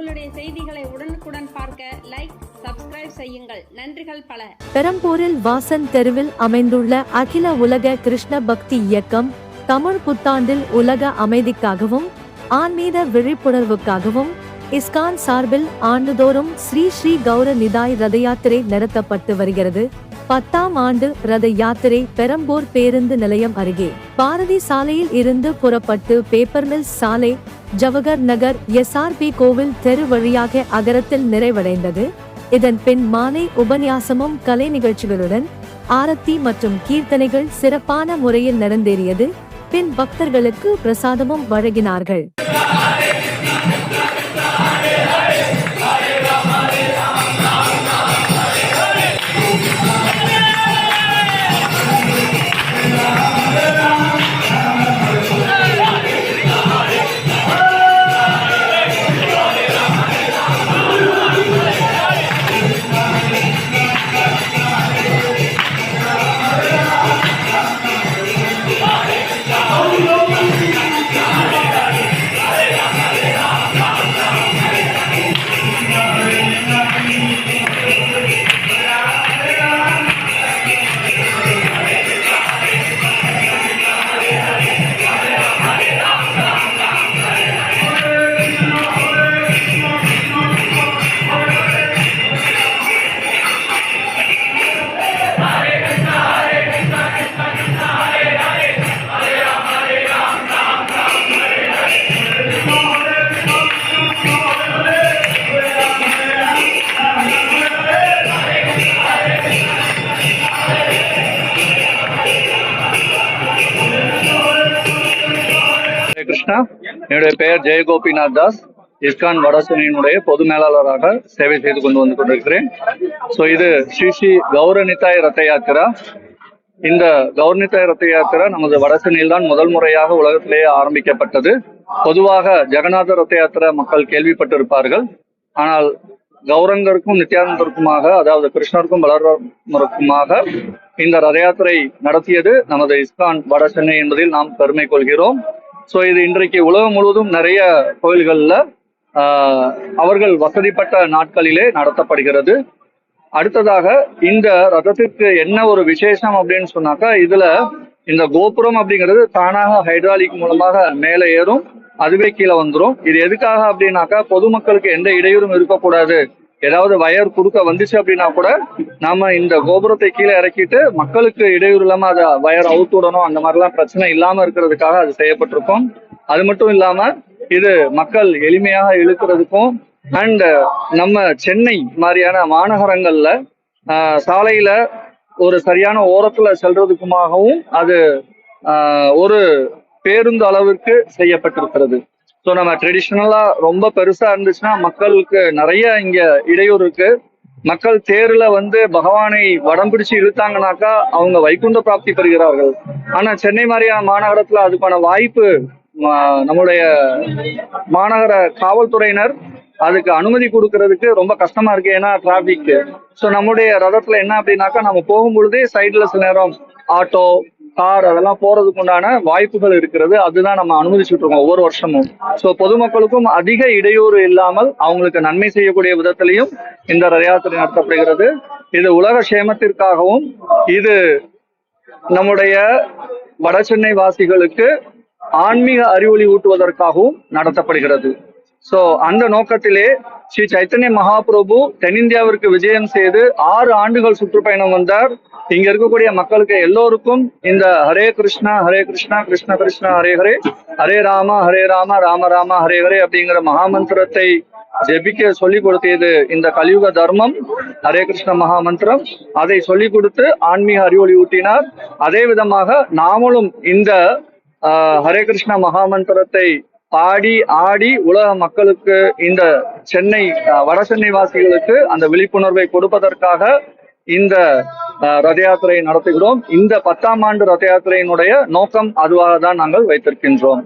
உங்களுடைய செய்திகளை உடனுக்குடன் பார்க்க லைக் சப்ஸ்கிரைப் செய்யுங்கள். நன்றிகள் பல. பெரம்பூரில் வாசன் தெருவில் அமைந்துள்ள அகில உலக கிருஷ்ண பக்தி இயக்கம் தமிழ் புத்தாண்டில் உலக அமைதிக்காகவும் ஆன்மீக விழிப்புணர்வுக்காகவும் இஸ்கான் சார்பில் ஆண்டுதோறும் ஸ்ரீ ஸ்ரீ கௌர நிதாய் ரத யாத்திரை நடத்தப்பட்டு வருகிறது. பத்தாம் ஆண்டு ரத யாத்திரை பெரம்பூர் பேருந்து நிலையம் அருகே. பாரதி சாலையில் இருந்து புறப்பட்டு பேப்பர் மில்ஸ் சாலை ஜவஹர் நகர் எஸ்ஆர்பி கோவில் தெரு வழியாக அகரத்தில் நிறைவடைந்தது. இதன் பின் மாலை உபன்யாசமும் கலை நிகழ்ச்சிகளுடன் ஆரத்தி மற்றும் கீர்த்தனைகள் சிறப்பான முறையில் நடந்தேறியது. பின் பக்தர்களுக்கு பிரசாதமும் வழங்கினார்கள். ஹரே கிருஷ்ணா என்னுடைய பெயர் ஜெயகோபிநாத் தாஸ். இஸ்கான் வடசனியினுடைய பொது மேலாளராக சேவை செய்து கொண்டு வந்து கொண்டிருக்கிறேன். ஸோ இது ஸ்ரீ ஸ்ரீ கௌரநிதாய் ரத்த யாத்திரா. இந்த கௌரநிதாய் ரத்த யாத்திரா நமது வடசனியில் தான் முதல் முறையாக உலகத்திலேயே ஆரம்பிக்கப்பட்டது. பொதுவாக ஜெகநாத ரத்த யாத்திரா மக்கள் கேள்விப்பட்டிருப்பார்கள். ஆனால் கௌரங்கருக்கும் நித்யானந்தருக்குமாக அதாவது கிருஷ்ணருக்கும் பலராமருக்குமாக இந்த ரத யாத்திரை நடத்தியது நமது இஸ்கான் வட சென்னை என்பதில் நாம் பெருமை கொள்கிறோம். ஸோ இது இன்றைக்கு உலகம் முழுவதும் நிறைய கோயில்களில் அவர்கள் வசதிப்பட்ட நாட்களிலே நடத்தப்படுகிறது. அடுத்ததாக இந்த ரதத்திற்கு என்ன ஒரு விசேஷம் அப்படின்னு சொன்னாக்கா இதுல இந்த கோபுரம் அப்படிங்கிறது தானாக ஹைட்ராலிக் மூலமாக மேலே ஏறும் அதுவே கீழே வந்துடும் இது எதுக்காக அப்படின்னாக்கா பொதுமக்களுக்கு எந்த இடையூறும் இருக்கக்கூடாது. ஏதாவது வயர் குறுக்க வந்துச்சு அப்படின்னா கூட நாம இந்த கோபுரத்தை கீழே இறக்கிட்டு மக்களுக்கு இடையூறு இல்லாம அதை வயர் அவுத்து விடணும் அந்த மாதிரிலாம் பிரச்சனை இல்லாம இருக்கிறதுக்காக அது செய்யப்பட்டிருக்கும். அது மட்டும் இல்லாம இது மக்கள் எளிமையாக இழுக்கிறதுக்கும் அண்ட் நம்ம சென்னை மாதிரியான மாநகரங்கள்ல ஆஹ், சாலையில ஒரு சரியான ஓரத்துல செல்றதுக்குமாகவும் அது ஆஹ், ஒரு பேருந்து அளவிற்கு செய்யப்பட்டிருக்கிறது. ஸோ நம்ம ட்ரெடிஷ்னலா ரொம்ப பெருசா இருந்துச்சுன்னா மக்களுக்கு நிறைய இங்க இடையூறு இருக்கு. மக்கள் தேர்ல வந்து பகவானை வடம் பிடிச்சு இழுத்தாங்கனாக்கா அவங்க வைகுண்ட பிராப்தி பெறுகிறார்கள். ஆனா சென்னை மாதிரியான மாநகரத்துல அதுக்கான வாய்ப்பு நம்முடைய மாநகர காவல்துறையினர் அதுக்கு அனுமதி கொடுக்கறதுக்கு ரொம்ப கஷ்டமா இருக்கு. ஏன்னா டிராபிக் ஸோ நம்முடைய ரதத்துல என்ன அப்படின்னாக்கா நம்ம போகும்பொழுதே சைடில் சைட்ல சில நேரம் ஆட்டோ கார் அதெல்லாம் போறதுக்கு உண்டான வாய்ப்புகள் இருக்கிறது. அதுதான் நம்ம அனுமதிச்சுட்டு இருக்கோம் ஒவ்வொரு வருஷமும். ஸோ பொதுமக்களுக்கும் அதிக இடையூறு இல்லாமல் அவங்களுக்கு நன்மை செய்யக்கூடிய விதத்திலையும் இந்த ரத யாத்திரை நடத்தப்படுகிறது. இது உலக சேமத்திற்காகவும் இது நம்முடைய வடசென்னை வாசிகளுக்கு ஆன்மீக அறிவொளி ஊட்டுவதற்காகவும் நடத்தப்படுகிறது. சோ அந்த நோக்கத்திலே ஸ்ரீ சைத்தன்ய மகாபிரபு தென்னிந்தியாவிற்கு விஜயம் செய்து ஆறு ஆண்டுகள் சுற்றுப்பயணம் வந்தார். இங்க இருக்கக்கூடிய மக்களுக்கு எல்லோருக்கும் இந்த ஹரே கிருஷ்ணா ஹரே கிருஷ்ணா கிருஷ்ண கிருஷ்ணா ஹரே ஹரே ஹரே ராம ஹரே ராம ராம ராம ஹரே ஹரே அப்படிங்கிற மகாமந்திரத்தை ஜெபிக்க சொல்லி கொடுத்தது இந்த கலியுக தர்மம். ஹரே கிருஷ்ண மகாமந்திரம். அதை சொல்லி கொடுத்து ஆன்மீக அறிவொளி ஊட்டினார். அதே விதமாக நாமளும் இந்த ஆஹ், ஹரே கிருஷ்ண மகாமந்திரத்தை பாடி ஆடி உலக மக்களுக்கு இந்த சென்னை வட சென்னை வாசிகளுக்கு அந்த விழிப்புணர்வை கொடுப்பதற்காக இந்த ரத யாத்திரையை நடத்துகிறோம். இந்த பத்தாம் ஆண்டு ரத யாத்திரையினுடைய நோக்கம் அதுவாக தான் நாங்கள் வைத்திருக்கின்றோம்.